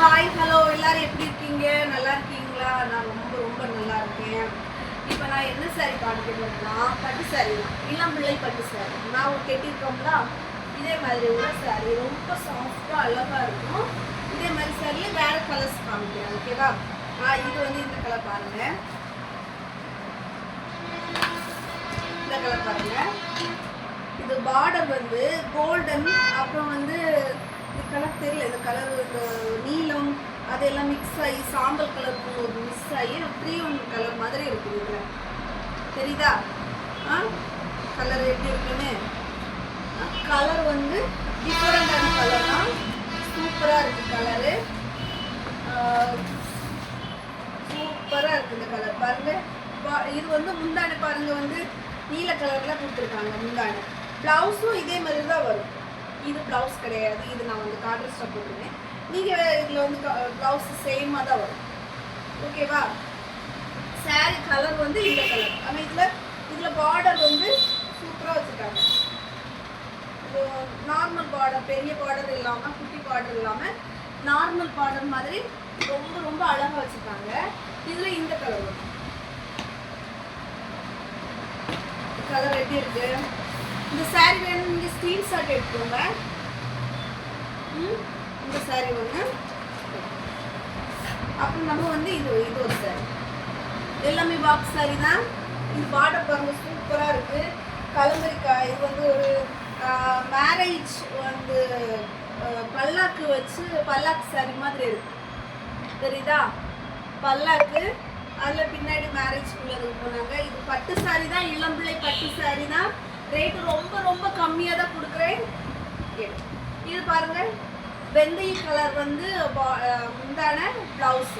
Hi hello எல்லாரும் எப்படி இருக்கீங்க? நல்லா இருக்கீங்களா? நான் ரொம்ப ரொம்ப நல்லா இருக்கேன். இப்போ நான் என்ன சாரி காமிக்கிறேன்னா பட்டு சாரி தான். இளம் பிள்ளை பட்டு சாரி நான் ஒரு கெட்டிருக்கோம்ல இதே மாதிரி உள்ள சாரி ரொம்ப சாஃப்டாக அழகாக இருக்கும். இதே மாதிரி சாரியில் வேற கலர்ஸ் காமிக்கிறேன் ஓகேவா ஆ இது வந்து இந்த கலர் பாருங்க. இந்த கலர் பாருங்க. இது பார்டர் வந்து கோல்டன் அப்புறம் வந்து இது கலர் தெரியல. இந்த கலர் இந்த நீலம் அதெல்லாம் மிக்ஸ் ஆகி சாம்பல் கலர் மிக்ஸ் ஆகி த்ரீ ஒன் கலர் மாதிரி இருக்குது இதில். தெரியுதா? ஆ? கலர் எப்படி இருக்குன்னு? கலர் வந்து டிஃப்ரெண்டான கலர் தான். சூப்பராக இருக்குது கலரு சூப்பராக இருக்குது இந்த கலர் பாருங்கள் இது வந்து முந்தானை பாருங்க வந்து நீல கலரில் கொடுத்துருக்காங்க முந்தானை. ப்ளவுஸும் இதே மாதிரி தான் வரும். இது ப்ளவுஸ் கிடையாது. இது நான் வந்து கான்ட்ராஸ்டாக போட்டுருவேன் நீங்கள் இதில் வந்து ப்ளவுஸ் சேமாக தான் வரும். ஓகேவா சாரி கலர் வந்து இந்த கலர் ஆனால் இதில் இதில் பார்டர் வந்து சூப்பராக வச்சுருக்காங்க. நார்மல் பார்டர் பெரிய பார்டர் இல்லாமல் குட்டி பார்டர் இல்லாமல் நார்மல் பார்டர் மாதிரி ரொம்ப ரொம்ப அழகாக வச்சுருக்காங்க. இதில் இந்த கலர் வரும். கலர் எப்படி இருக்கு? இந்த சாரி வேணும் ஸ்க்ரீன்ஷாட் எடுத்துக்கோங்க. ம், இந்த saree ஒன்று அப்புறம் நம்ம வந்து இது இது ஒரு saree. எல்லாமே பாக்ஸ் saree தான். இது பார்டர் பாருங்க சூப்பராக இருக்கு. கலங்கரிக்காய் இது வந்து ஒரு மேரேஜ் வந்து பல்லாக்கு வச்சு பல்லாக்கு சாரி மாதிரி இருக்கு. தெரியுதா? பல்லாக்கு அதில் பின்னாடி மேரேஜ் உள்ளது போனாங்க இது பட்டு சாரி தான் இளம்பிள்ளை பட்டு சாரி தான் ரேட்டு ரொம்ப ரொம்ப கம்மியாக தான் கொடுக்குறேன். இது பாருங்கள். வெந்தய கலர் வந்து பா- முந்தான ப்ளவுஸ்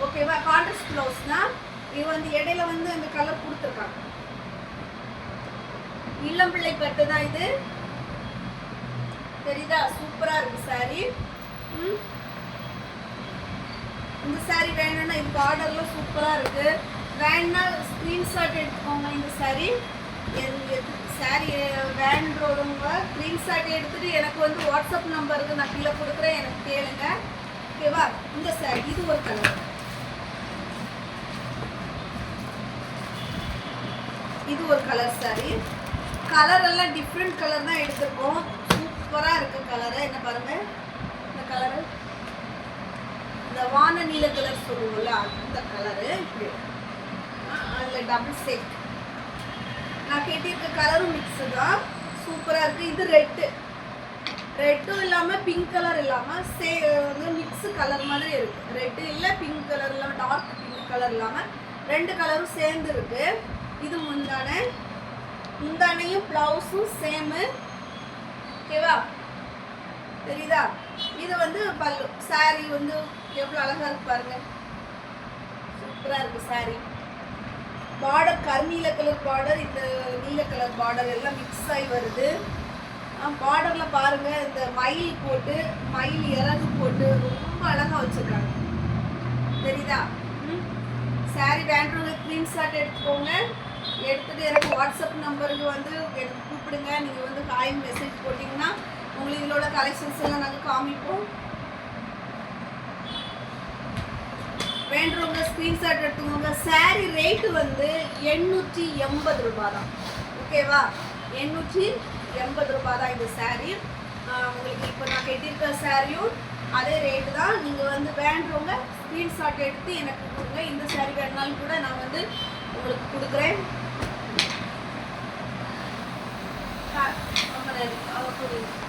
ஓகேவா கான்ட்ராஸ்ட் ப்ளவுஸ்னால் இது வந்து இடையில வந்து இந்த கலர் கொடுத்துருக்காங்க. இளம்பிள்ளை பட்டு தான் இது. தெரியுதா? சூப்பராக இருக்கு சாரி இந்த சாரி வேணும்னா இது பார்டர்லாம் சூப்பராக இருக்கு. வேணும்னா ஸ்க்ரீன்ஷாட் எடுத்துக்கோங்க இந்த saree. சாரி வேண்டுறவங்க ஸ்க்ரீன்ஷாட் எடுத்துகிட்டு எனக்கு வந்து வாட்ஸ்அப் நம்பருக்கு நான் கீழே கொடுக்குறேன். எனக்கு கேளுங்க. ஓகேவா இந்த சாரி இது ஒரு கலர் இது ஒரு கலர் சாரி கலர் எல்லாம் டிஃப்ரெண்ட் கலர் தான் எடுத்திருக்கோம். சூப்பராக இருக்கு கலரு என்ன பாருங்க. இந்த கலரு இந்த வான நீல கலர் சொல்லுவோம்ல அந்த கலரு இப்படி அதில் டபுள் செட் நான் கேட்டிருக்க கலரும் மிக்ஸு தான். சூப்பராக இருக்குது இது ரெட்டு ரெட்டும் இல்லாமல் பிங்க் கலர் இல்லாமல் சே வந்து மிக்ஸு கலர் மாதிரி இருக்குது ரெட்டு இல்லை பிங்க் கலர் இல்லாமல் டார்க் பிங்க் கலர் இல்லாமல் ரெண்டு கலரும் சேர்ந்து இருக்கு. இது முந்தானே முந்தானையும் ப்ளவுஸும் சேமு ஓகேவா? தெரியுதா? இது வந்து பல்லு. Saree வந்து எவ்வளோ அழகாக இருக்கு பாருங்க. சூப்பராக இருக்கு saree. பார்டர் கருநீல கலர் பார்டர் இந்த நீல கலர் பார்டர் எல்லாம் மிக்ஸ் ஆகி வருது. பார்டரில் பாருங்கள் இந்த மயில் போட்டு மயில் இறகு போட்டு ரொம்ப அழகாக வச்சுருக்காங்க. தெரியுதா? ம்? Saree வேண்டவங்க ஸ்க்ரீன்ஷாட் எடுத்துக்கோங்க. எடுத்துகிட்டு எனக்கு வாட்ஸ்அப் நம்பருக்கு வந்து எனக்கு கூப்பிடுங்க. நீங்கள் வந்து ஹாய் மெசேஜ் போட்டிங்கன்னா உங்களுக்கு இதோட கலெக்ஷன்ஸ் எல்லாம் நாங்கள் காமிப்போம். வேண்டுறவங்க ஸ்க்ரீன்ஷாட் எடுத்துக்கோங்க. Saree ரேட்டு வந்து எண்ணூற்றி எண்பது ரூபாய் தான் ஓகேவா எண்ணூற்றி எண்பது ரூபாய் தான் இந்த சாரீ உங்களுக்கு இப்போ நான் கட்டியிருக்க சாரியும் அதே ரேட்டு தான். நீங்கள் வந்து வேண்டுறவங்க ஸ்க்ரீன்ஷாட் எடுத்து எனக்கு கொடுங்க. இந்த saree வேணுனாலும் கூட நான் வந்து உங்களுக்கு கொடுக்குறேன். ஆ, ரொம்ப நன்றி. அவ புரியுது.